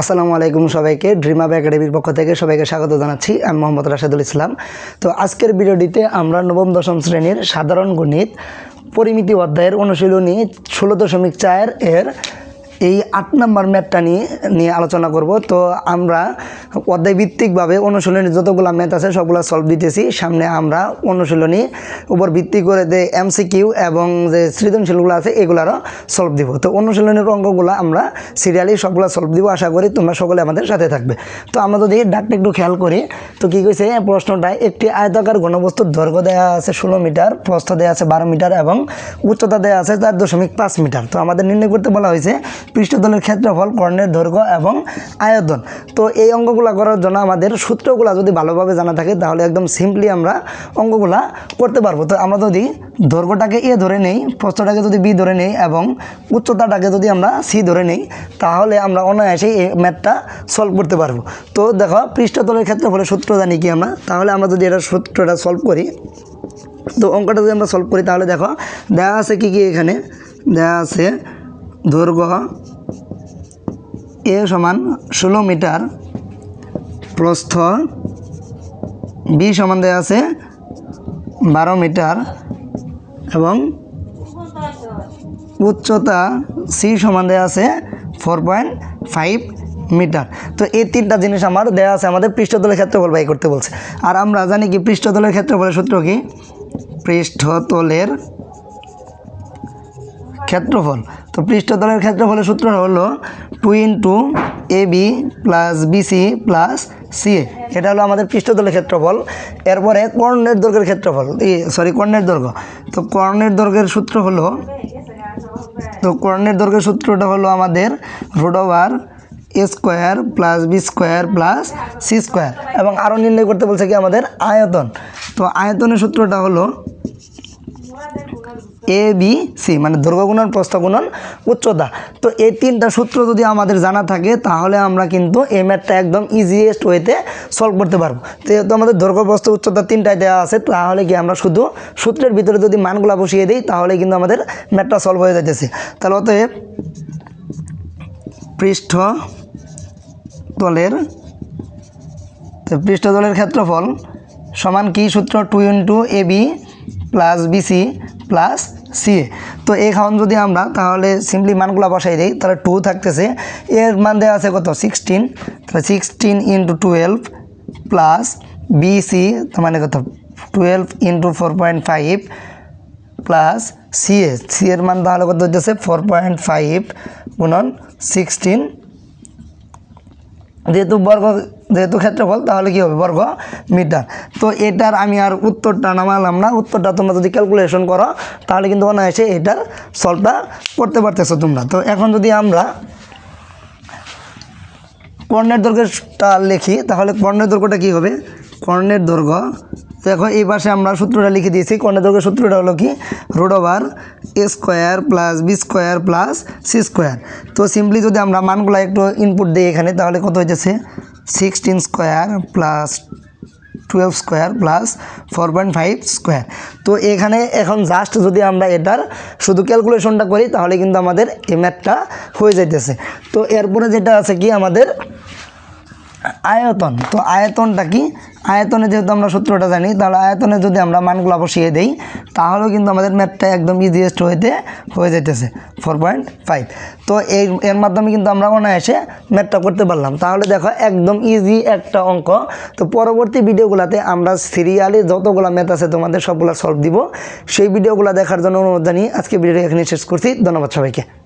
আসসালামু আলাইকুম সবাইকে ড্রিম আপ একাডেমির পক্ষ থেকে সবাইকে স্বাগত জানাচ্ছি। আমি মোহাম্মদ রাশেদুল ইসলাম। তো আজকের ভিডিওটিতে আমরা নবম, দশম শ্রেণির সাধারণ গণিত, পরিমিতি অধ্যায়ের অনুশীলনী ষোলো দশমিক চার এর এই আট নম্বর ম্যাথটা নিয়ে নিয়ে আলোচনা করব। তো আমরা অধ্যায় ভিত্তিকভাবে অনুশীলনী যতগুলো ম্যাথ আছে, সবগুলো সলভ দিতেছি। সামনে আমরা অনুশীলনী উপর ভিত্তি করে যে এমসিকিউ এবং যে সৃজনশীলগুলো আছে, এগুলারও সলভ দিব। তো অনুশীলনের অঙ্কগুলো আমরা সিরিয়ালি সবগুলো সলভ দিব। আশা করি তোমরা সকলে আমাদের সাথে থাকবে। তো আমরা যদি ডাকটা একটু খেয়াল করি, তো কী কইছে প্রশ্নটায় একটি আয়তাকার ঘনবস্তুর দৈর্ঘ্য দেওয়া আছে ষোলো মিটার, প্রস্থ দেওয়া আছে বারো মিটার এবং উচ্চতা দেওয়া আছে চার দশমিক পাঁচ মিটার। তো আমাদের নির্ণয় করতে বলা হয়েছে পৃষ্ঠতলের ক্ষেত্রফল, কর্ণের দৈর্ঘ্য এবং আয়তন। তো এই অঙ্কগুলো করার জন্য আমাদের সূত্রগুলো যদি ভালোভাবে জানা থাকে, তাহলে একদম সিম্পলি আমরা অঙ্কগুলা করতে পারব। তো আমরা যদি দৈর্ঘ্যটাকে এ ধরে নেই, প্রস্থটাকে যদি বি ধরে নেই এবং উচ্চতাটাকে যদি আমরা সি ধরে নেই, তাহলে আমরা অনায়াসেই এই ম্যাথটা সলভ করতে পারব। তো দেখো, পৃষ্ঠতলের ক্ষেত্রফলের সূত্র জানি কি আমরা? তাহলে আমরা যদি এটা সূত্রটা সলভ করি, তো অঙ্কটা যদি আমরা সলভ করি, তাহলে দেখো দেওয়া আছে কি কি এখানে? দেওয়া আছে দৈর্ঘ্য এ সমান ষোলো মিটার প্রস্থ বি সমান দেওয়া আছে বারো মিটার এবং উচ্চতা সি সমান দেওয়া আছে ফোর পয়েন্ট ফাইভ মিটার। তো এই তিনটা জিনিস আমার দেওয়া আছে, আমাদের পৃষ্ঠতলের ক্ষেত্রফল বাই করতে বলছে। আর আমরা জানি কি পৃষ্ঠতলের ক্ষেত্রফলের সূত্র কি? পৃষ্ঠতলের ক্ষেত্রফল। তো পৃষ্ঠতলের ক্ষেত্রফলের সূত্র হলো two into A B plus BC plus C এটা হলো আমাদের পৃষ্ঠতলের ক্ষেত্রফল। এরপরে কর্ণের দৈর্ঘ্যের ক্ষেত্রফল। সরি কর্ণের দৈর্ঘ্য। তো কর্ণের দৈর্ঘ্যের সূত্র হলো, তো কর্ণের দৈর্ঘ্যের সূত্রটা হলো আমাদের root over A square plus B square plus C square এবং আরও নির্ণয় করতে বলছে কি আমাদের আয়তন। তো আয়তনের সূত্রটা হলো এ বি সি মানে দৈর্ঘ্য গুণন প্রস্থ গুণন উচ্চতা। তো এই তিনটা সূত্র যদি আমাদের জানা থাকে, তাহলে আমরা কিন্তু এই ম্যাথটা একদম ইজিয়েস্ট ওয়েতে সলভ করতে পারব। যেহেতু আমাদের দৈর্ঘ্য প্রস্থ, উচ্চতা তিনটায় দেওয়া আছে, তাহলে কি আমরা শুধু সূত্রের ভিতরে যদি মানগুলা বসিয়ে দিই, তাহলে কিন্তু আমাদের ম্যাথটা সলভ হয়ে যাইতেছে। তাহলে অতএব পৃষ্ঠ তলের পৃষ্ঠতলের ক্ষেত্রফল সমান কি সূত্র? Two into A B plus BC plus C তো এখন যদি আমরা তাহলে সিম্পলি মানগুলো বসাই দিই, তাহলে টু থাকতেছে। এর মান দেওয়া আছে কত? সিক্সটিন তাহলে sixteen into twelve plus BC তার মানে কত? Twelve into four point five plus C A C এর মান তাহলে কত হচ্ছে ফোর পয়েন্ট ফাইভ গুণন সিক্সটিন যেহেতু বর্গ যেহেতু ক্ষেত্রফল, তাহলে কী হবে বর্গ মিটার। তো এটার আমি আর উত্তরটা নামালাম না, উত্তরটা তোমরা যদি ক্যালকুলেশন করো, তাহলে কিন্তু অনায়াসে এটার সলভটা করতে পারতেছো তোমরা। তো এখন যদি আমরা কর্ণের দৈর্ঘ্যটা লিখি, তাহলে কর্ণের দৈর্ঘ্যটা কী হবে? কর্ণের দৈর্ঘ্য দেখো, এই পাশে আমরা সূত্রটা লিখে দিয়েছি। কর্ণের দৈর্ঘ্য সূত্রটা হলো কি? Root over A square plus B square plus C square তো সিম্পলি যদি আমরা মানগুলো একটু ইনপুট দিই এখানে, তাহলে কত হইতেছে? Sixteen square plus twelve square plus four point five square তো এখানে এখন জাস্ট যদি আমরা এটার শুধু ক্যালকুলেশনটা করি, তাহলে কিন্তু আমাদের এই ম্যাথটা হয়ে যাইতেছে। তো এরপরে যেটা আছে কি? আমাদের আয়তন। তো আয়তনটা কি? আয়তনে যেহেতু আমরা সূত্রটা জানি, তাহলে আয়তনে যদি আমরা মানগুলো বসিয়ে দিই, তাহলেও কিন্তু আমাদের ম্যাথটা একদম ইজিয়েস্ট হইতে হয়ে যাইতেছে। ফোর পয়েন্ট ফাইভ তো এই এর মাধ্যমে কিন্তু আমরা অনায়াসে ম্যাথটা করতে পারলাম। তাহলে দেখো, একদম ইজি একটা অঙ্ক। তো পরবর্তী ভিডিওগুলোতে আমরা সিরিয়ালি যতগুলো ম্যাথ আছে তোমাদের সবগুলো সলভ দিব। সেই ভিডিওগুলো দেখার জন্য অনুরোধ জানিয়ে আজকে ভিডিওটা এখানে শেষ করছি। ধন্যবাদ সবাইকে।